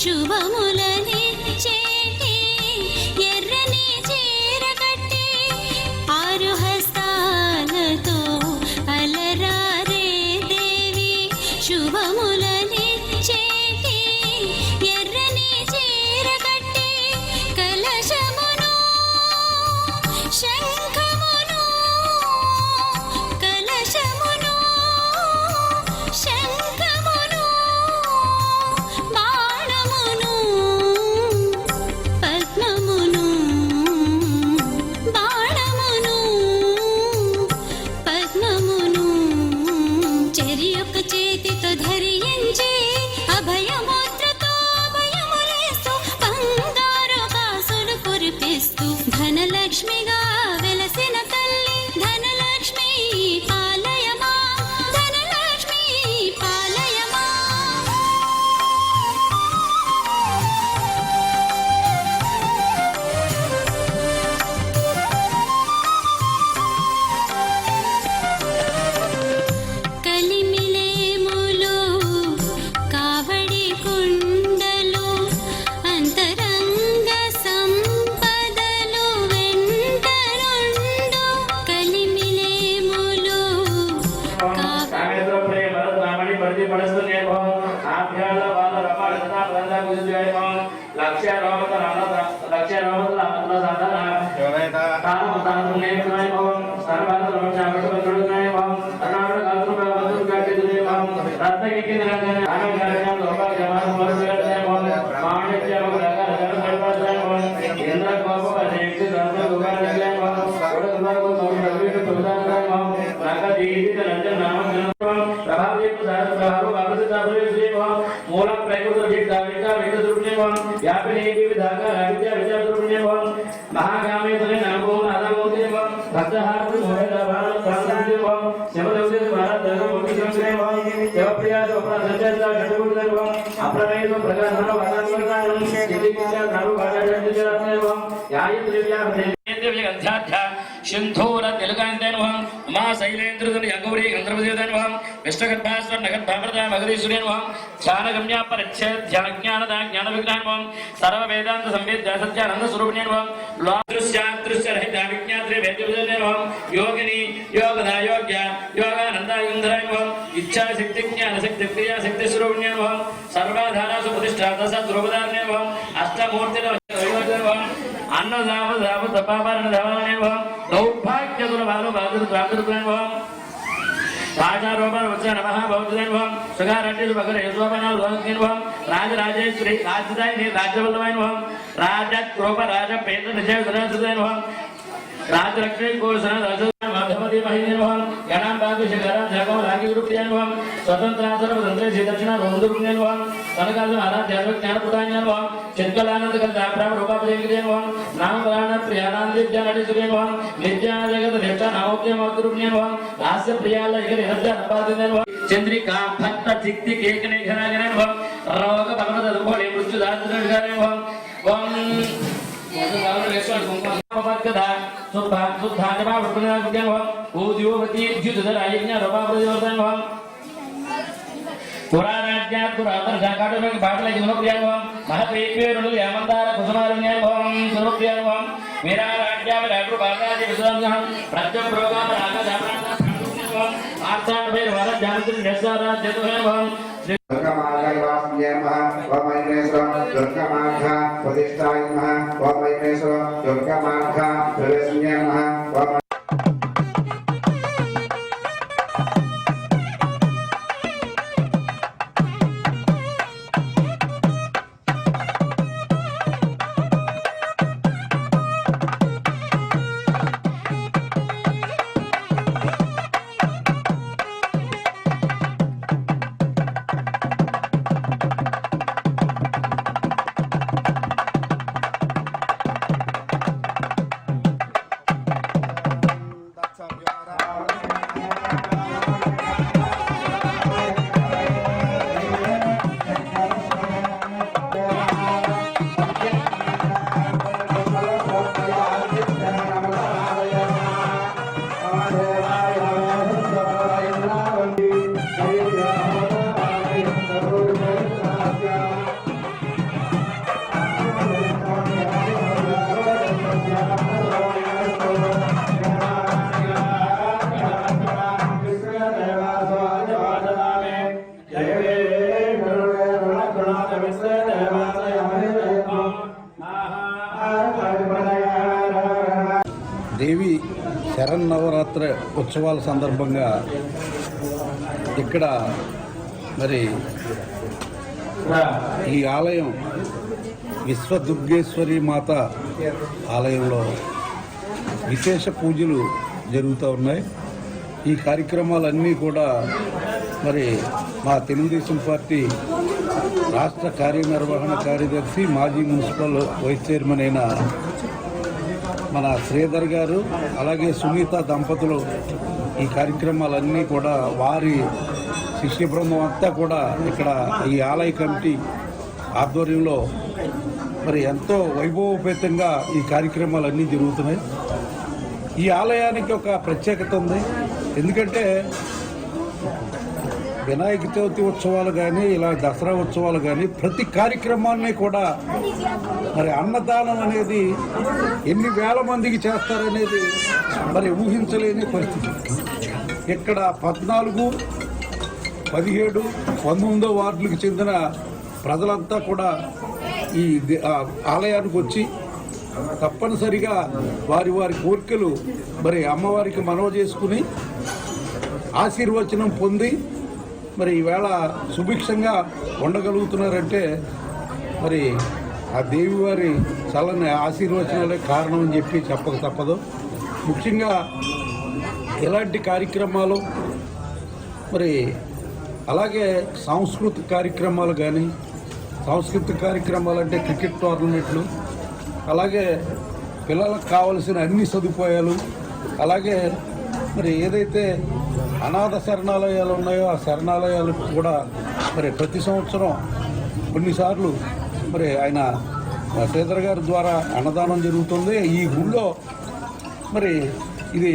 శుభము रुक మూల ప్రకృతి విద్య విద్య విద్య దుర్నేవ తనే నామో నాదమోదేవ భక్తహార మోహ దావాన సాందేవ భారత ధర్మ ముక్తి సంగ్రేవ దేవప్రియ దేవప్ర సంజయ ఘటముడు దేవ అప్రమేయ ప్రగాధన వాదాత్మకారం సిద్ధికించ నారు యాయ త్రివ్య అధ్యాధ్య సింధూర తెలుగాంతేనుభవం ఉమా శైలేంద్రుదని యగౌరి గంధర్వదేవదేనుభవం విష్ణుగర్భాస్వర్ నగర్భామృత మగధీశ్వరేనుభవం ధ్యానగమ్య పరిచ్ఛేద ధ్యాన జ్ఞానద జ్ఞాన విజ్ఞానుభవం సర్వ వేదాంత సంవేద్య సత్యానంద స్వరూపిణేనుభవం దృశ్యాదృశ్య రహిత విజ్ఞాత్రి వేద్యనుభవం యోగిని యోగద యోగ్య యోగానంద ఇంద్రానుభవం ఇచ్ఛా జ్ఞానశక్తి క్రియాశక్తి శక్తి స్వరూపిణేనుభవం సర్వాధారాసు ప్రతిష్టాత సద్రూపదారణేనుభవం అష్టమూర్తిన అన్న అన్నదామ దామ తపాపరణ ధవానేభవం దౌర్భాగ్య దురబాలు బాధురు ప్రాతుర్భవం రాజారోపణ వచ్చిన నమ భౌతిదైనభవం సుగారెడ్డి భగర యశోపనాలు భవంతినుభవం రాజరాజేశ్వరి రాజధాని రాజ్యవల్లభైనభవం రాజ కృప రాజ పేద నిజయ సురాసుదైనభవం రాజలక్ష్మీ కోసన మధ్యమతి మహిళభవం గణాంబాగు శిఖరం జగం రాగి గురుప్రియానుభవం స్వతంత్రాసర స్వతంత్ర శ్రీదక్షిణ బహుదుర్పుణ్యానుభవం కనకాల ఆరాధ్యాత్మ జ్ఞానపుటాన్యానుభవం చిత్కలానంద కల్దాభ్రామ రూపాపదేవిజయనుభవం నామపురాణ ప్రియానంద విద్యానటీసురేనుభవం విద్యా జగత నిష్ట నామోక్యమగురుప్ణ్యానుభవం హాస్య ప్రియాల ఇక నిరజ్జ నపాదినుభవం చంద్రికా భక్త చిక్తి కేకనే రోగ భగవత దుర్భోళి మృత్యు ఓం आत्मपद्गधा शुद्धा शुद्धा च वावृत्तनः ऊद्योवति द्युतधरायज्ञारोपाप्रतिवर्तनः पुराराज्ञात् पुरातर्षा काटुभग भाटलजिह्नप्रियाभवम् महत्वैक्वेरुणु यामन्तार कुसुमारण्याभवम् सुरप्रियाभवम् वीराराज्ञाविराकृपादादिविश्वाम्यहम् प्रत्यप्रोगामरागधाप्रार्थाभैर्वरध्यानतिर्न्यस्वाराध्यतुभवम् నమః ఓం ఐనేశ్వర శరన్నవరాత్రి ఉత్సవాల సందర్భంగా ఇక్కడ మరి ఈ ఆలయం విశ్వదుర్గేశ్వరి మాత ఆలయంలో విశేష పూజలు జరుగుతూ ఉన్నాయి. ఈ కార్యక్రమాలన్నీ కూడా మరి మా తెలుగుదేశం పార్టీ రాష్ట్ర కార్యనిర్వహణ కార్యదర్శి మాజీ మున్సిపల్ వైస్ చైర్మన్ అయిన మన శ్రీధర్ గారు అలాగే సునీత దంపతులు ఈ కార్యక్రమాలన్నీ కూడా వారి శిష్య బృందం అంతా కూడా ఇక్కడ ఈ ఆలయ కమిటీ ఆధ్వర్యంలో మరి ఎంతో వైభవోపేతంగా ఈ కార్యక్రమాలన్నీ జరుగుతున్నాయి. ఈ ఆలయానికి ఒక ప్రత్యేకత ఉంది. ఎందుకంటే వినాయక చవితి ఉత్సవాలు కానీ ఇలా దసరా ఉత్సవాలు కానీ ప్రతి కార్యక్రమాన్ని కూడా మరి అన్నదానం అనేది ఎన్ని వేల మందికి చేస్తారనేది మరి ఊహించలేని పరిస్థితి. ఇక్కడ పద్నాలుగు పదిహేడు పంతొమ్మిదో వార్డులకు చెందిన ప్రజలంతా కూడా ఈ ఆలయానికి వచ్చి తప్పనిసరిగా వారి వారి కోరికలు మరి అమ్మవారికి మనవ చేసుకుని ఆశీర్వచనం పొంది మరి ఈవేళ సుభిక్షంగా ఉండగలుగుతున్నారంటే మరి ఆ దేవి వారి చల్లని ఆశీర్వచనాలే కారణం అని చెప్పి చెప్పక తప్పదు. ముఖ్యంగా ఇలాంటి కార్యక్రమాలు మరి అలాగే సాంస్కృతిక కార్యక్రమాలు కానీ సాంస్కృతిక కార్యక్రమాలు అంటే క్రికెట్ టోర్నమెంట్లు అలాగే పిల్లలకు కావలసిన అన్ని సదుపాయాలు అలాగే మరి ఏదైతే అనాథ శరణాలయాలు ఉన్నాయో ఆ శరణాలయాలు కూడా మరి ప్రతి సంవత్సరం కొన్నిసార్లు మరి ఆయన శ్రీధర్ గారి ద్వారా అన్నదానం జరుగుతుంది. ఈ ఊళ్ళో మరి ఇది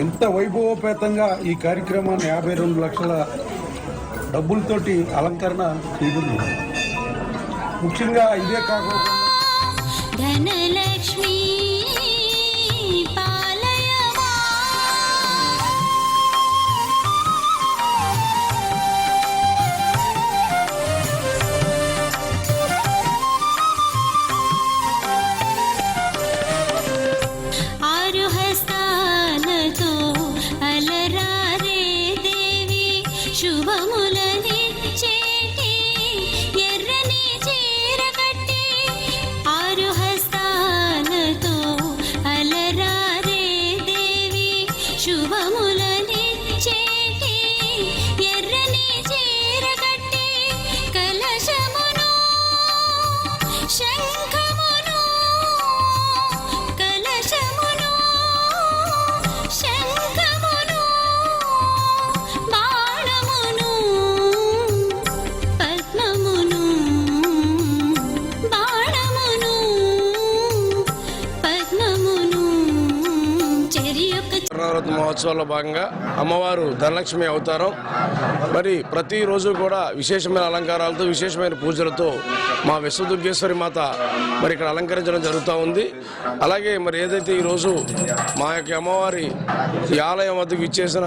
ఎంత వైభవోపేతంగా ఈ కార్యక్రమాన్ని యాభై రెండు లక్షల డబ్బులతోటి అలంకరణ చేయడం ముఖ్యంగా ఇదే కాకుండా ధనలక్ష్మి శుభములని செஞ்சே యొక్క మహోత్సవాల్లో భాగంగా అమ్మవారు ధనలక్ష్మి అవతారం. మరి ప్రతిరోజు కూడా విశేషమైన అలంకారాలతో విశేషమైన పూజలతో మా విశ్వదుర్గేశ్వరి మాత మరి ఇక్కడ అలంకరించడం జరుగుతూ ఉంది. అలాగే మరి ఏదైతే ఈరోజు మా యొక్క అమ్మవారి ఈ ఆలయం వద్దకు ఇచ్చేసిన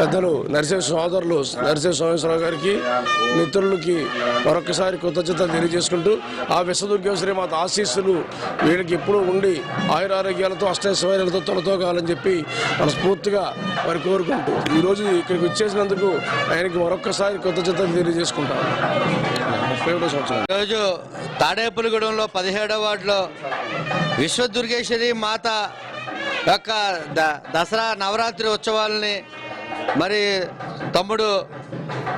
పెద్దలు నరసింహ సోదరులు నరసింహ సోమేశ్వరరావు గారికి మిత్రులకి మరొకసారి కృతజ్ఞత తెలియజేసుకుంటూ ఆ విశ్వదుర్గేశ్వరి మాత ఆశీస్సులు వీళ్ళకి ఎప్పుడూ ఉండి ఆయురారోగ్యాలతో అష్టైశ్వర్యాలతో తొలతోగాలని చెప్పి మనస్ఫూర్తిగా వారు కోరుకుంటూ ఈరోజు ఇక్కడికి వచ్చేసినందుకు ఆయనకి మరొక్కసారి కృతజ్ఞతలు తెలియజేసుకుంటాం. ముప్పై ఒకటో సంవత్సరం. ఈరోజు తాడేపులగూడెంలో పదిహేడవ వార్డులో విశ్వదుర్గేశ్వరి మాత యొక్క ద దసరా నవరాత్రి ఉత్సవాలని మరి తమ్ముడు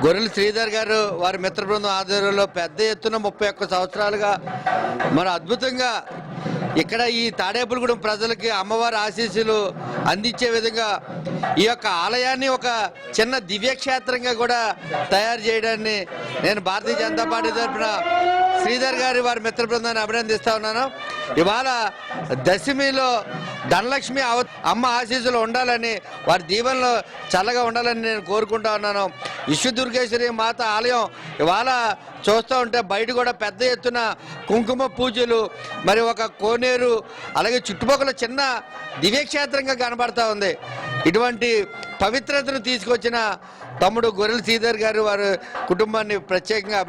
గొర్రెల శ్రీధర్ గారు వారి మిత్ర బృందం ఆధ్వర్యంలో పెద్ద ఎత్తున ముప్పై ఒక్క సంవత్సరాలుగా మరి అద్భుతంగా ఇక్కడ ఈ తాడేపులగూడెం ప్రజలకి అమ్మవారి ఆశీస్సులు అందించే విధంగా ఈ యొక్క ఆలయాన్ని ఒక చిన్న దివ్యక్షేత్రంగా కూడా తయారు చేయడాన్ని నేను భారతీయ జనతా పార్టీ తరఫున శ్రీధర్ గారి వారి మిత్ర బృందాన్ని అభినందిస్తా ఉన్నాను. ఇవాళ దశమిలో ధనలక్ష్మి అవ అమ్మ ఆశీస్సులు ఉండాలని వారి దీవెనలో చల్లగా ఉండాలని నేను కోరుకుంటా ఉన్నాను. విశ్వదుర్గేశ్వరి మాత ఆలయం ఇవాళ చూస్తూ ఉంటే బయట కూడా పెద్ద ఎత్తున కుంకుమ పూజలు మరి ఒక కోనేరు అలాగే చుట్టుపక్కల చిన్న దివ్యక్షేత్రంగా కనబడతా ఉంది. ఇటువంటి పవిత్రతను తీసుకొచ్చిన తమ్ముడు గొర్రెల శ్రీధర్ గారు వారి కుటుంబాన్ని ప్రత్యేకంగా